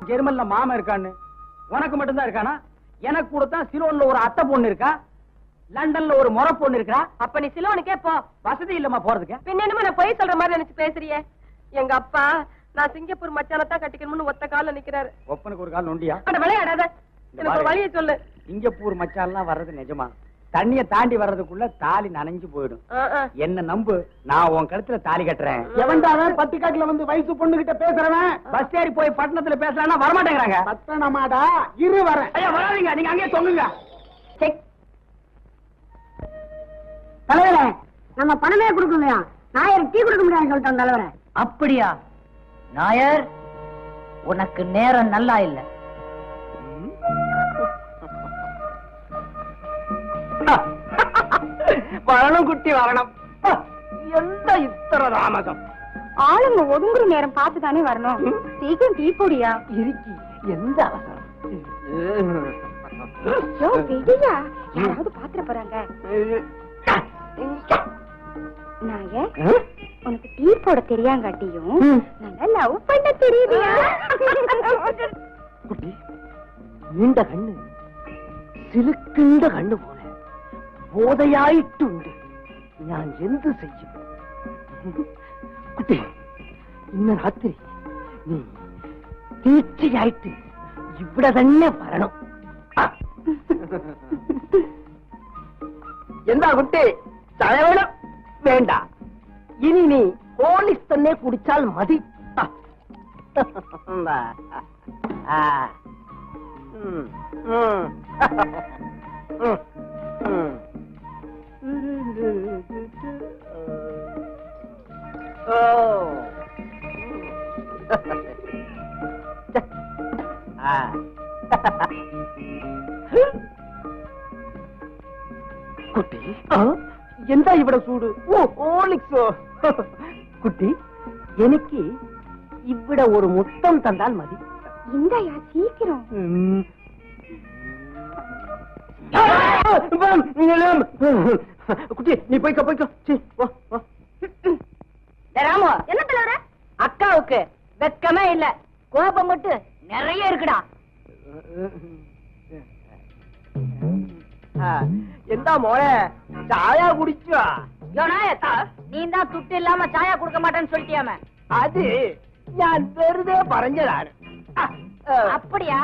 ஜெர்மன்ல மாமன் இருக்கான்னு. உனக்கு மட்டும்தான் இருக்கானா? எனக்கு கூட தான் சிலோன்ல ஒரு அத்தை பொண்ணு இருக்கா? லண்டன்ல ஒரு முறை பொண்ணு இருக்கா? அப்ப நீ சிலோனுக்கே போ. வசதி இல்லம்மா போறதுக்கு? பின்ன என்னமோ நான் பொய் சொல்ற மாதிரி நினைச்சு பேசுறியே? எங்க அப்பா நான் சிங்கப்பூர் மச்சான தான் கட்டிக்கணும்னு ஒத்த கால்ல நிக்கிறாரு. ஒப்பனுக்கு ஒரு கால் நொண்டியா? விளையாடாத. எனக்கு ஒரு வழியை சொல்லு. சிங்கப்பூர் மச்சான்லாம் வர்றது நிஜமா? தண்ணிய தாண்டி வர்றதுக்குள்ள தாலி நனைஞ்சு போயிடும். என்ன நம்பு? நான் உன் கழுத்துல தாலி கட்டுறேன். எவன்டாவன் பட்டிக்காட்டுல வந்து வயசு பொண்ணு கிட்ட பேசுறவன் பஸ் ஏறி போய் பட்டணத்துல பேசலாம்னா வரமாட்டேங்கிறாங்க. பத்தனமாடா இரு வரேன். ஐயா வராதீங்க. நீங்க அங்கேயே தொங்குங்க. தலைவரே நம்ம பணமே கொடுக்கலையா நாயர் டீ கொடுக்க முடியாது சொல்லிட்டோம் தலைவரே. அப்படியா? நாயர் உனக்கு நேரம் நல்லா இல்ல. வரணும் குட்டி வரணும். எந்த இத்தர ராமகம் ஆளுங்க ஒதுங்குற நேரம் பார்த்துதானே வரணும். சீக்கிரம் டீ போடியா? இருக்கி. எந்த அவசரம்? யாராவது பாத்திர போறாங்க. நாயே உனக்கு டீ போட தெரியாங்காட்டியும் நல்லா லவ் பண்ண தெரியுதியா? குட்டி நீண்ட கண்ணு. சிலுக்குண்ட கண்ணு போல. ബോധയായിട്ടുണ്ട്. ഞാൻ എന്ത് ചെയ്യും? കുട്ടി ഇന്ന് രാത്രി നീ തീർച്ചയായിട്ട് ഇവിടെ തന്നെ വരണം. എന്താ കുട്ടി? ചായ വേണം വേണ്ട. ഇനി നീ ഹോളിസ് തന്നെ കുടിച്ചാൽ മതി. ആ. குட்டி எந்த இவட சூடு? ஓ ஓலிக்ஸோ குட்டி எனக்கு இவ்விட ஒரு முத்தம் தந்தால் மதி. இந்தயா சீக்கிரம். நீங்களும். குட்டி நீ போய்க்க போய்க்கோ. சரி வா வா. ராமு என்ன தலைவர அக்காவுக்கு வெக்கமே இல்ல. கோபம் மட்டும் நிறைய இருக்குடா. எந்த மோளே? சாயா குடிச்சா யோனாயத்தா நீ தான் துட்டு இல்லாம சாயா குடுக்க மாட்டேன்னு சொல்லிட்டியாம. அது நான் வெறுதே பறஞ்சதாரு அப்படியா?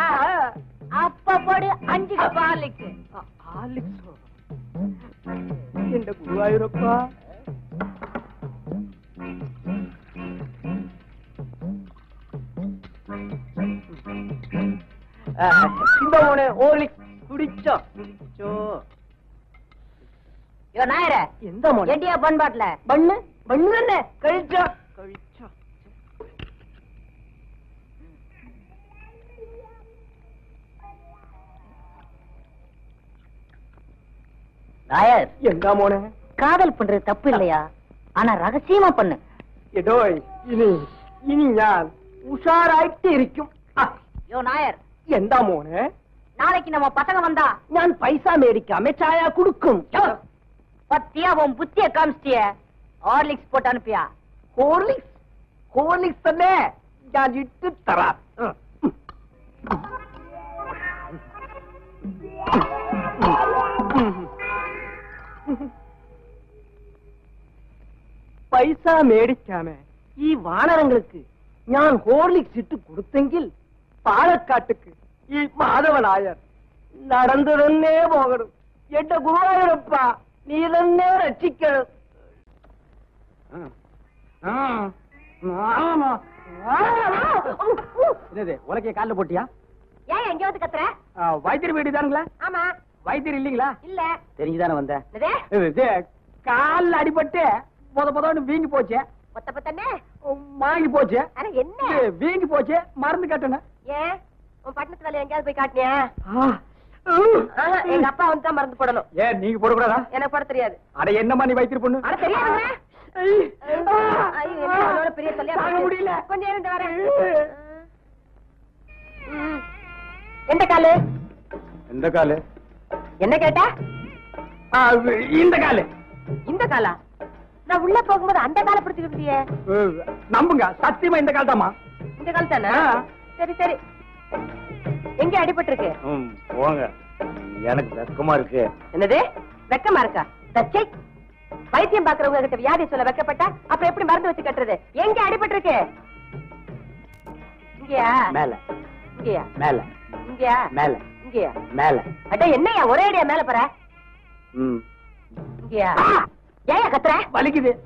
அப்ப போடு அஞ்சு கப் ஆலிக்கு ஆலிக்ஸோ என்ற குருவாயூரப்பா இந்த உன ஓலி குடிச்சோ குடிச்சோ யோ நாயரே. எந்த மோனே எடியா பண்பாட்ல பண்ணு. பண்ணு கழிச்சோ. கழிச்சோ. நாயர் എന്താ മോനെ காதல் பண்றது தப்பு இல்லையா ஆனா ரகசியமா பண்ணு എടോ ഇനി ഇനി ഞാൻ ഉഷാറായിട്ട് ഇരിക്കും ആ, யோ நாயர் എന്താ മോനെ நாளைக்கு நம்ம பசங்க வந்தா ഞാൻ പൈസ മേടിക്കാമേ ചായ കൊടുക്കും யோ, பத்தியா உன் புத்திய காமிச்சிட்டிய ஹார்லிக்ஸ் போட்டு அனுப்பியா ഹോർലിക്സ് ഹോർലിക്സ് തന്നെ ഞാൻ ഇട്ട് തരാം ഉം. പൈസ മേടിക്കാമേ ഈ വാണരങ്ങൾക്ക് ഞാൻ ഹോർലിക്സ് ഇട്ട് കൊടുത്തെങ്കിൽ പാലക്കാട്ടുക്ക് ഈ മാധവനായർ നടന്നു തന്നെ പോകണം എന്റെ ഗുരുവായൂരപ്പ നീ തന്നെ രക്ഷിക്കണം என்னது உலக்கைய கால்ல போட்டியா ஏன் எங்க வந்து கத்துற வைத்தியர் வீடு தானுங்களா ஆமா வைத்தியர் இல்லீங்களா இல்ல தெரிஞ்சுதானே வந்தேன் என்னது இது கால்ல அடிபட்டு முத முதன்னு வீங்கி போச்சு. ஒத்த பத்தனே மாங்கி போச்சு. என்ன? வீங்கி போச்சு மருந்து கட்டணும் ஏன் உன் பட்டணத்து வேலை எங்கேயாவது போய் காட்டினியா? எங்க அப்பா வந்து தான் மருந்து போடணும். ஏன் நீங்க போடக்கூடாதா? எனக்கு போட தெரியாது. அட என்னம்மா நீ வைத்தியர் பொண்ணு? அட தெரியாதுங்க. பெரிய தொல்லையா. முடியல. கொஞ்சம் இருந்து வரேன். எந்த காலு? எந்த காலு? என்ன கேட்ட? இந்த காலு. இந்த காலா? நான் உள்ள போகும்போது அந்த காலை பிடிச்சுக்கிட்டியே நம்புங்க. சத்தியமா இந்த கால் தாமா இந்த கால் தானே. சரி சரி. எங்க அடிபட்டு இருக்கு போங்க. எனக்கு வெக்கமா இருக்கு. என்னது? வெக்கமா இருக்கா? தச்சை வைத்தியம் பாக்குறவங்க கிட்ட வியாதி சொல்ல வெக்கப்பட்டா அப்புறம் எப்படி மருந்து வச்சு கட்டுறது? எங்க அடிபட்டு இருக்கு இங்கயா? மேல. இங்கயா? மேல. இங்கயா? மேல. இங்கயா? மேல. அட என்னய்யா ஒரே அடியா மேல போற? ம். இங்கயா? ஏயா கத்துற வலிக்குது?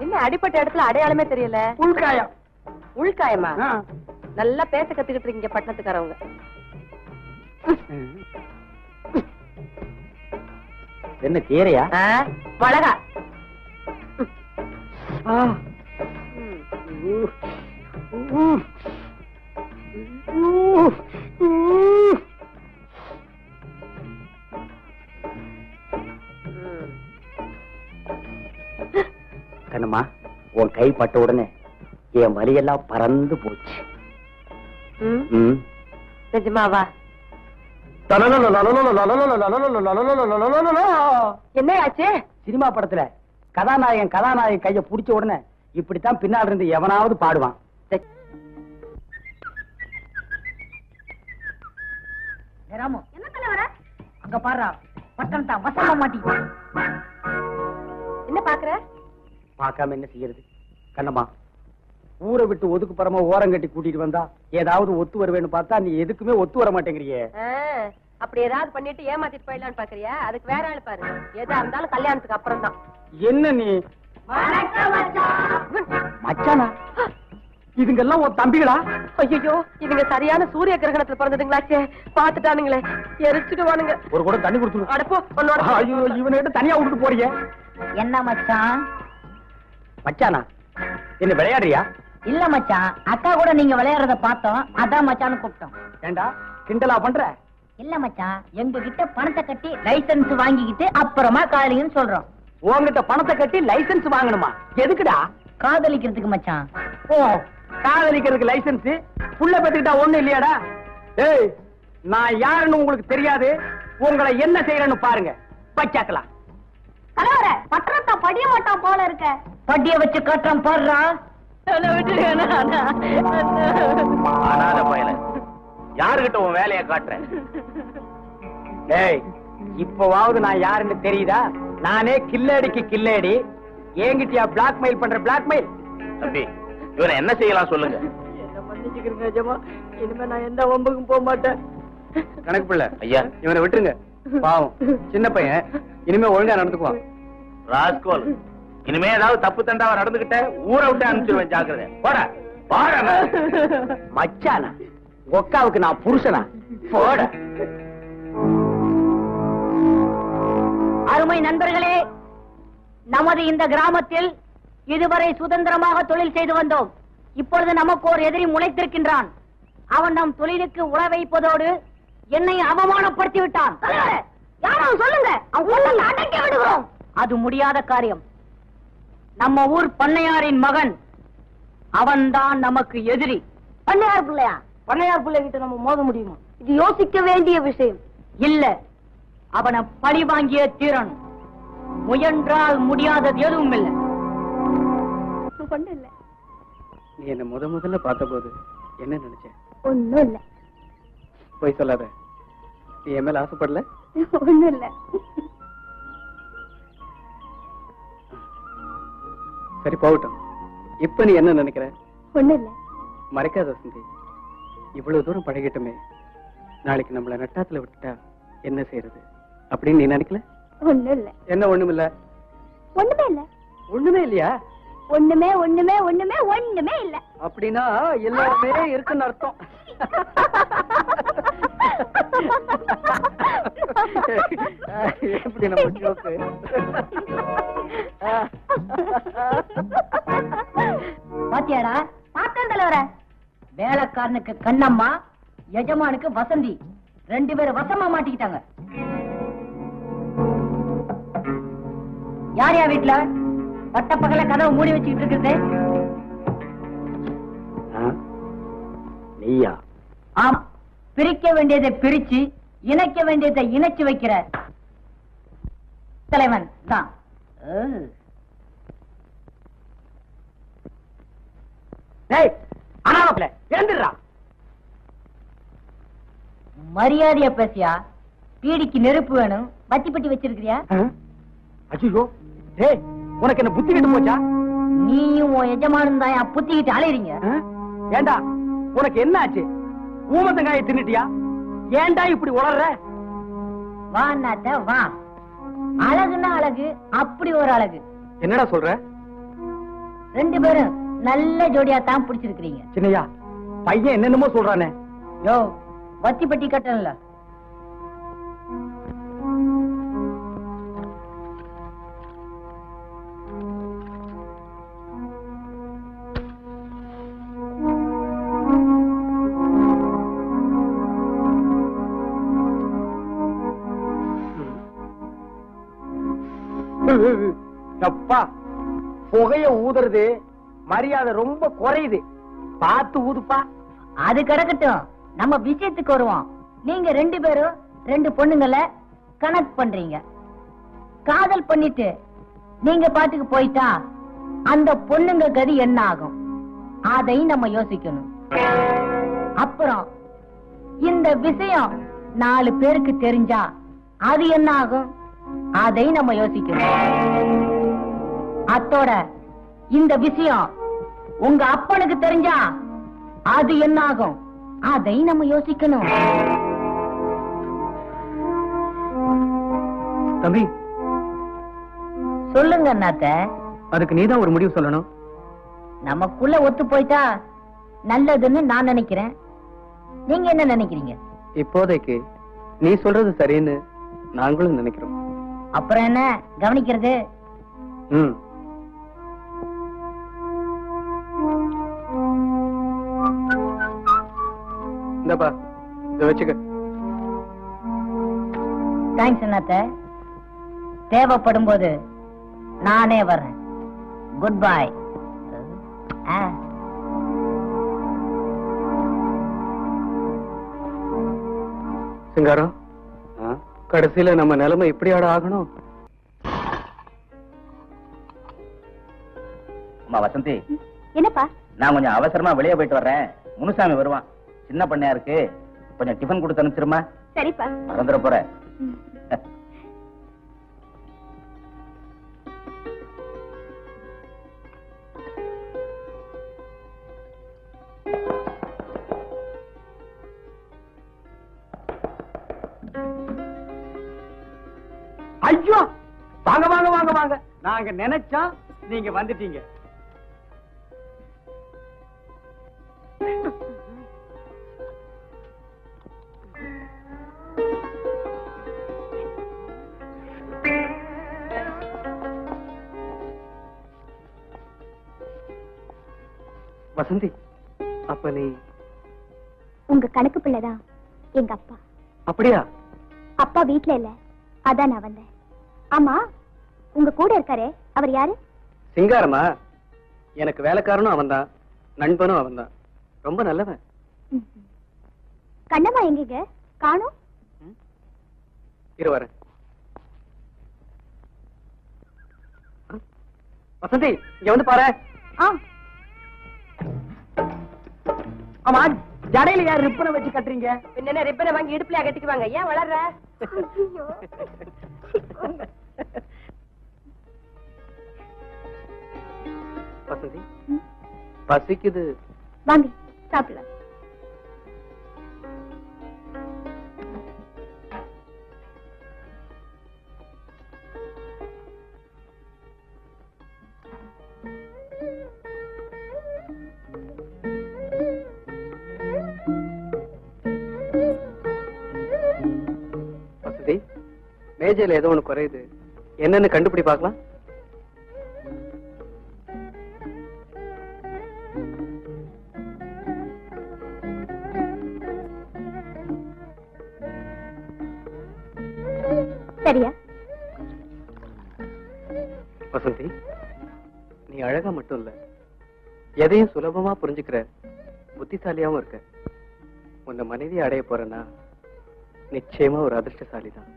என்ன அடிப்பட்ட இடத்துல அடையாளமே தெரியல உள்காயம் உள்காயமா. நல்லா பேச கத்துக்கிட்டு இருக்கீங்க பட்டணத்துக்காரவங்க என்ன கீரையா ஆ? மிளகா ஆ. ம். கண்ணம்மா உன் கை பட்ட உடனே என் வலியெல்லாம் பறந்து போச்சு. நிஜமாவா சினிமா படத்துல கதாநாயகன் கதாநாயகன் கைய புடிச்ச உடனே இப்படித்தான் பின்னால் இருந்து எவனாவது பாடுவான் ராமு என்ன தலைவர அங்க பாரு பட்டம் வசமா மாட்டி என்ன பாக்குற பார்க்காம என்ன செய்யறது? கண்ணம்மா ஊரை விட்டு ஒதுக்கு பரமா ஓரம் கட்டி கூட்டிட்டு வந்தா ஏதாவது ஒத்து வருவேன்னு பார்த்தா நீ எதுக்குமே ஒத்து வர மாட்டேங்கிறியே. அப்படி ஏதாவது பண்ணிட்டு ஏமாத்திட்டு போயிடலாம்னு பாக்குறியா? அதுக்கு வேற ஆளு பாரு. எதா இருந்தாலும் கல்யாணத்துக்கு அப்புறம் தான் என்ன நீ? மச்சானா. இதுங்கெல்லாம் உன் தம்பிகளா? ஐயோ இவங்க சரியான சூரிய கிரகணத்துல பிறந்ததுங்களாச்சே. பாத்துட்டானுங்களே எரிச்சுடுவானுங்க. ஒரு கூட தண்ணி கொடுத்துரு அடப்போ உன்னோட ஐயோ இவனை தனியா விட்டுட்டு போறீங்க என்ன மச்சான்? மச்சானா? என்ன விளையாடுறியா? இல்ல மச்சான். அக்கா கூட நீங்க விளையாடுறத பார்த்தோம். அதான் மச்சான்னு கூப்பிட்டோம். ஏண்டா கிண்டலா பண்ற? இல்ல மச்சான். எங்க கிட்ட பணத்தை கட்டி லைசென்ஸ் வாங்கிக்கிட்டு அப்புறமா காதலிங்கன்னு சொல்றோம். உன்கிட்ட பணத்தை கட்டி லைசென்ஸ் வாங்கணுமா? எதுக்குடா? காதலிக்கிறதுக்கு மச்சான். ஓ காதலிக்கிறதுக்கு லைசென்ஸ்? புள்ள பெத்துக்கிட்டா ஒண்ணு இல்லையாடா? ஏய் நான் யாருன்னு உங்களுக்கு தெரியாது. உங்களை என்ன செய்யறேன்னு பாருங்க. பச்சாக்கலாம். தலைவர பட்டணத்தை படிய மாட்டான் போல இருக்க. படிய வச்சு காட்டுறான் பாடுறா. அனாத பயல யாருகிட்ட உன் வேலையை காட்டுறேன் ஏய் இப்பவாவது நான் யாருன்னு தெரியுதா? நானே கில்லடிக்கு கில்லேடி என்கிட்டயா பிளாக்மெயில் பண்ற பிளாக்மெயில் தம்பி இவனை என்ன செய்யலாம் சொல்லுங்க. இனிமே நான் எந்த ஒம்புக்கும் போக மாட்டேன். கணக்கு பிள்ளை. ஐயா இவனை விட்டுருங்க. பாவம். சின்ன பையன். இனிமே ஒழுங்கா நடந்துக்குவான். ராஸ்கோல். இனிமே ஏதாவது தப்பு தண்டாவா நடந்துகிட்ட ஊரை விட்டு அனுப்பிச்சிருவேன் ஜாக்கிரதை. போட. போட மச்சானா ஒக்காவுக்கு நான் புருஷனா? போட. அருமை நண்பர்களே நமது இந்த கிராமத்தில் இதுவரை சுதந்திரமாக தொழில் செய்து வந்தோம். இப்பொழுது நமக்கு ஒரு எதிரி முளைத்திருக்கின்றான். அவன் நம் தொழிலுக்கு உழ வைப்பதோடு என்னை அவமானப்படுத்தி விட்டான் யாரும் சொல்லுங்க அவன் அடக்கி விடுகிறோம். அது முடியாத காரியம். நம்ம ஊர் பண்ணையாரின் மகன். அவன்தான் நமக்கு எதிரி. பண்ணையார் பிள்ளையா? பண்ணையார் பிள்ளை கிட்ட நம்ம மோத முடியுமா? இது யோசிக்க வேண்டிய விஷயம். இல்ல. அவனை பழி வாங்கிய தீரணும் முயன்றால் முடியாதது எதுவும் இல்லை. நீ என்ன முத முதல்ல பார்த்த போது என்ன நினைச்ச ஒண்ணும் இல்ல. போய் சொல்லாத. நீ என் மேல ஆசைப்படல? ஒண்ணும் இல்ல. சரி போகட்டும். இப்ப நீ என்ன நினைக்கிற? ஒண்ணும் இல்ல. மறைக்காத வசந்தி. இவ்வளவு தூரம் பழகிட்டோமே. நாளைக்கு நம்மள நட்டாத்துல விட்டுட்டா என்ன செய்யறது அப்படின்னு நீ நினைக்கல? ஒண்ணும் இல்ல. என்ன ஒண்ணுமில்ல? ஒண்ணுமே இல்ல. ஒண்ணுமே இல்லையா? ஒண்ணுமே ஒண்ணுமே ஒண்ணுமே ஒண்ணுமே இல்ல. அப்படின்னா எல்லாமே இருக்குன்னு அர்த்தம். எப்படி நம்ம ஜோக்கு பாத்தியாடா பார்த்தேன் தலைவர. வேலைக்காரனுக்கு கண்ணம்மா எஜமானுக்கு வசந்தி. ரெண்டு பேரும் வசமா மாட்டிக்கிட்டாங்க. யார் யா வீட்டுல பட்ட பகல கதவை மூடி வச்சுக்கிட்டு இருக்குது நீயா? ஆம். பிரிக்க வேண்டியதை பிரிச்சு இணைக்க வேண்டியதை இணைச்சு வைக்கிற தலைவன் தான். மரியாதையா பேசியா? பீடிக்கு நெருப்பு வேணும். பத்தி பட்டி வச்சிருக்கிறியா? அஜியோ டேய் உனக்கு என்ன புத்தி கெட்டு போச்சா? நீயும் உன் எஜமானும் தான் புத்திக்கிட்டு அலையறீங்க? ஏண்டா உனக்கு என்ன ஆச்சு? ஊமத்தங்காய தின்னுட்டியா? ஏன்டா இப்படி உளர்ற? வா அண்ணாத்த வா. அழகுன்னா அழகு அப்படி ஒரு அழகு. என்னடா சொல்ற? ரெண்டு பேரும் நல்ல ஜோடியா தான் பிடிச்சிருக்கிறீங்க. சின்னையா பையன் என்னென்னமோ சொல்றானே. யோ வத்தி பட்டி கட்டல அப்பா புகைய ஊதுறது மரியாதை ரொம்ப குறையுது. பார்த்து ஊதுப்பா. அது கிடக்கட்டும். நம்ம விஷயத்துக்கு வருவோம். நீங்க ரெண்டு பேரும் ரெண்டு பொண்ணுங்களை கனெக்ட் பண்றீங்க. காதல் பண்ணிட்டு நீங்க பாட்டுக்கு போயிட்டா அந்த பொண்ணுங்க கதி என்ன ஆகும்? அதை நம்ம யோசிக்கணும். அப்புறம் இந்த விஷயம் நாலு பேருக்கு தெரிஞ்சா அது என்ன ஆகும்? அதை நம்ம யோசிக்கணும். அத்தோட இந்த விஷயம் உங்க அப்பனுக்கு தெரிஞ்சா அது என்ன ஆகும் அதை நம்ம யோசிக்கணும். தம்பி. சொல்லுங்க அண்ணாத்த. அதுக்கு நீதான் ஒரு முடிவு சொல்லணும். நமக்குள்ள ஒத்து போயிட்டா நல்லதுன்னு நான் நினைக்கிறேன். நீங்க என்ன நினைக்கிறீங்க? இப்போதைக்கு நீ சொல்றது சரின்னு நாங்களும் நினைக்கிறோம். அப்புறம் என்ன? கவனிக்கிறது? ம். இந்தப்பா இத வச்சுக்க. தேங்க்ஸ் அண்ணாத்த. தேவைப்படும் போது நானே வர்றேன். குட் பை சிங்காரம் கடைசியில நம்ம நிலைமை இப்படியாட ஆகணும்? அம்மா வசந்தி. என்னப்பா? நான் கொஞ்சம் அவசரமா வெளியே போயிட்டு வர்றேன். முனுசாமி வருவான். சின்ன பண்ணையா இருக்கு? கொஞ்சம் டிஃபன் கொடுத்து அனுப்பிச்சிருமா? சரிப்பா. மறந்துட போற. ஐயோ! வாங்க வாங்க வாங்க வாங்க. நாங்க நினைச்சா நீங்க வந்துட்டீங்க. வசந்தி அப்ப நீ உங்க கணக்கு பிள்ளைதான் எங்க அப்பா. அப்படியா? அப்பா வீட்ல இல்ல அதான் நான் வந்தேன். ஆமா உங்க கூட இருக்காரே அவர் யாரு? சிங்காரமா? எனக்கு வேலைக்காரனும் அவன்தான் நண்பனும் அவன்தான். ரொம்ப நல்லவன். கண்ணம்மா எங்கீங்க? காணும். இரு வரேன். ஆ? வசந்தி இங்க வந்து பாரு. ஆ. ஆமா ஜடையில யார் ரிப்பனை வச்சு கட்டுறீங்க? என்ன ரிப்பனை வாங்கி இடுப்புல கட்டிக்குவாங்க ஏன் வளர்ற? வசந்தி பசிக்குது. வாங்க சாப்பிடலாம். மேஜையில ஏதோ ஒண்ணு குறையுது. என்னன்னு கண்டுபிடி பார்க்கலாம். சரியா? வசந்தி நீ அழகா மட்டும் இல்ல எதையும் சுலபமா புரிஞ்சுக்கிற புத்திசாலியாவும் இருக்க. உன்னை மனைவி அடைய போறேன்னா நிச்சயமா ஒரு அதிர்ஷ்டசாலி தான்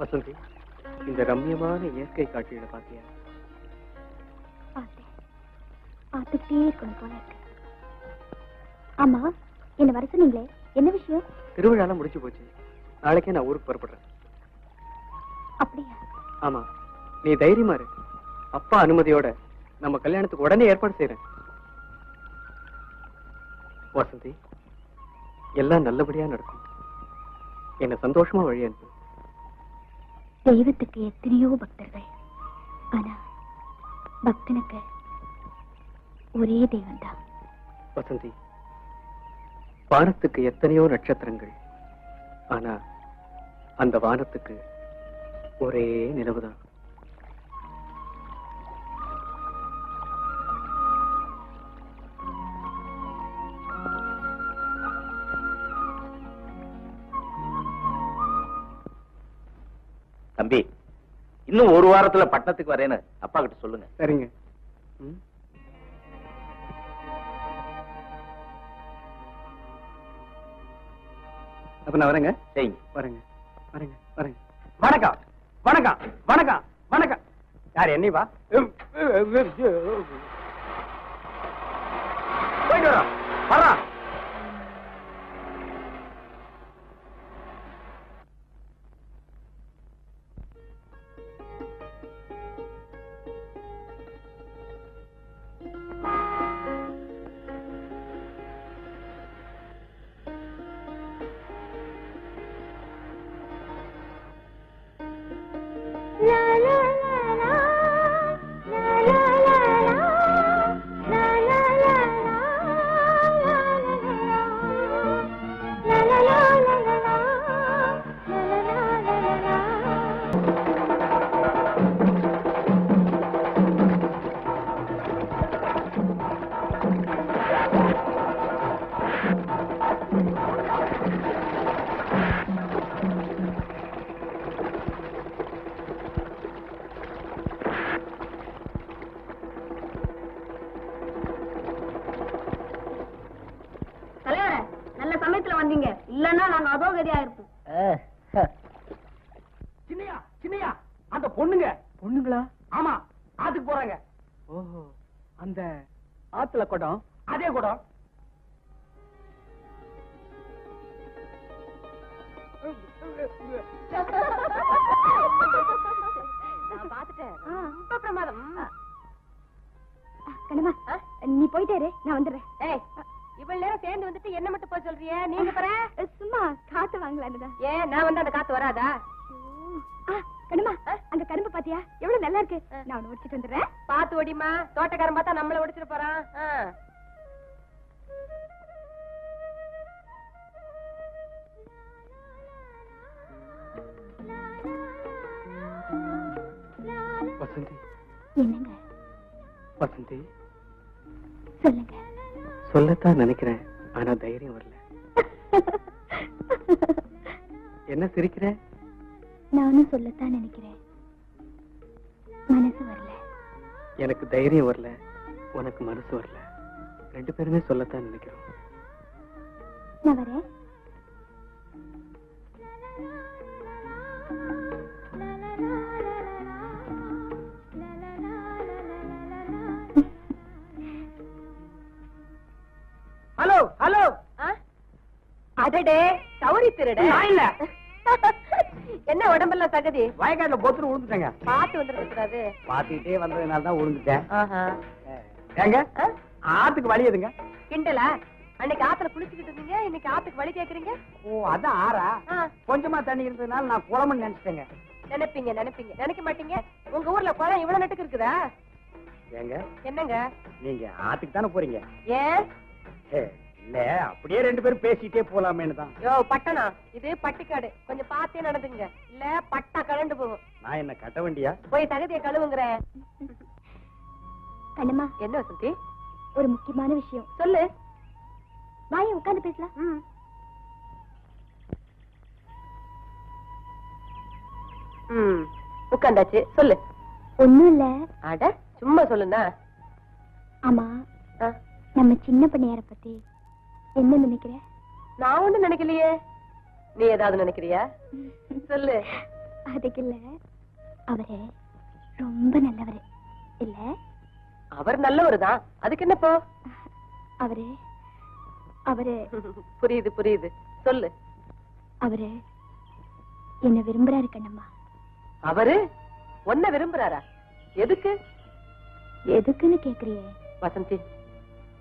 வசந்தி இந்த ரம்யமான இயற்கை காட்சிகளை பார்த்தேன். பார்த்துட்டே இருக்கணும் போல இருக்கு. ஆமா என்ன வர சொன்னீங்களே என்ன விஷயம்? திருவிழாலாம் முடிஞ்சு போச்சு. நாளைக்கே நான் ஊருக்கு புறப்படுறேன். அப்படியா? ஆமா நீ தைரியமா இரு. அப்பா அனுமதியோட நம்ம கல்யாணத்துக்கு உடனே ஏற்பாடு செய்யறேன் வசந்தி எல்லாம் நல்லபடியா நடக்கும். என்ன சந்தோஷமா வழி அனுப்பு தெய்வத்துக்கு எத்தனையோ பக்தர்கள். ஆனா பக்தனுக்கு ஒரே தெய்வம் தான் வசந்தி வானத்துக்கு எத்தனையோ நட்சத்திரங்கள். ஆனா அந்த வானத்துக்கு ஒரே நிலவுதான். இன்னும் ஒரு வாரத்துல பட்டணத்துக்கு வரேன்னு அப்பா கிட்ட சொல்லுங்க. சரிங்க. அப்ப நான் வரேங்க. செய்யுங்க வரேங்க. வரேங்க. வரேங்க. வணக்கம். வணக்கம். வணக்கம். வணக்கம். யார் போயிட்டு வரோம். வர்றோம் இல்லன்னா நாங்க அதோ கதியா இருப்போம் சின்னையா சின்னையா அந்த பொண்ணுங்க. பொண்ணுங்களா? ஆமா ஆத்துக்கு போறாங்க. ஓஹோ அந்த ஆத்துல குடம்? அதே கூட நான் பாத்துட்டேன் ரொம்ப பிரமாதம். கண்ணம்மா நீ போயிட்டே நான் வந்துடுறேன். ஏய் இவ்வளவு நேரம் சேர்ந்து வந்துட்டு என்ன மட்டும் போய் சொல்றியே? நீங்க பாரு சும்மா காத்து வாங்கலான்னு தான் ஏன் நான் வந்து அந்த காத்து வராதா? கண்ணம்மா அங்க கரும்பு பாத்தியா? எவ்வளவு நல்லா இருக்கு. நான் ஒண்ணு உடிச்சிட்டு வந்துடுறேன். பாத்து ஓடிமா தோட்டக்காரன் பார்த்தா நம்மள ஒடிச்சிட்டு போறான். வசந்தி. என்னங்க? வசந்தி. சொல்லுங்க. சொல்லத்தான் நினைக்கிறேன் ஆனா தைரியம் வரல. என்ன சிரிக்கிற? நானும் சொல்லத்தான் நினைக்கிறேன். மனசு வரல. எனக்கு தைரியம் வரல. உனக்கு மனசு வரல. ரெண்டு பேருமே சொல்லத்தான் நினைக்கிறோம். நான் வரேன் ஹலோ ஹலோ. ஆ? அடடே. சௌரி திருட? இல்ல. என்ன உடம்பெல்லாம் தகுதி? வயக்காட்டுல பொத்துன்னு விழுந்துட்டேங்க பாத்து வந்துருக்க கூடாது. பாத்துக்கிட்டே வந்ததுனால தான் விழுந்துட்டேன். ஏங்க? ஆத்துக்கு வழி எதுங்க? கிண்டலா? அன்னைக்கு ஆத்துல குளிச்சுக்கிட்டு இருந்தீங்க இன்னைக்கு ஆத்துக்கு வழி கேக்குறீங்க? ஓ அதான் ஆறா. கொஞ்சமா தண்ணி இருந்ததுனால நான் குளம்னு நினைச்சிட்டேங்க. நினைப்பீங்க நினைப்பீங்க. நினைக்க மாட்டீங்க. உங்க ஊர்ல குளம் இவ்வளவு நட்டுக்கு இருக்குதா? ஏங்க என்னங்க? நீங்க ஆத்துக்கு தானே போறீங்க? ஏன்? இல்ல அப்படியே ரெண்டு பேரும் பேசிட்டே போலாமேன்னு தான். யோ பட்டணம் இது பட்டிக்காடு. கொஞ்சம் பார்த்தே நடந்துங்க. இல்ல பட்டா கலண்டு போகும். நான் என்ன கட்ட வண்டியா? போய் தகுதியை கழுவுங்கிற. கண்ணம்மா. என்ன வசந்தி? ஒரு முக்கியமான விஷயம். சொல்லு. வாயை உட்கார்ந்து பேசலாம். ம். உட்காந்தாச்சு. சொல்லு. ஒண்ணும் இல்ல. அட சும்மா சொல்லுண்ணா. ஆமா. நம்ம சின்ன பண்ணியார பத்தி என்ன நினைக்கிற நான் ஒண்ணும் நினைக்கலையே. நீ ஏதாவது நினைக்கிறியா? சொல்லு. அதுக்கு இல்ல அவரு ரொம்ப நல்லவரு. இல்ல? அவர் நல்லவருதான். அதுக்கு என்னப்போ? அவரு அவரு புரியுது புரியுது. சொல்லு. அவரு என்ன விரும்புறாரு கண்ணம்மா. அவரு உன்னை விரும்புறாரா? எதுக்கு? எதுக்குன்னு கேக்குறியே. வசந்தி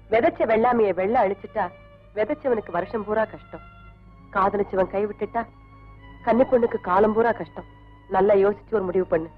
விதைச்ச வெள்ளாமைய வெள்ள அழிச்சிட்டா விதைச்சவனுக்கு வருஷம் பூரா கஷ்டம். காதலிச்சவன் கை விட்டுட்டா கன்னி பொண்ணுக்கு காலம் பூரா கஷ்டம். நல்லா யோசிச்சு ஒரு முடிவு பண்ணு.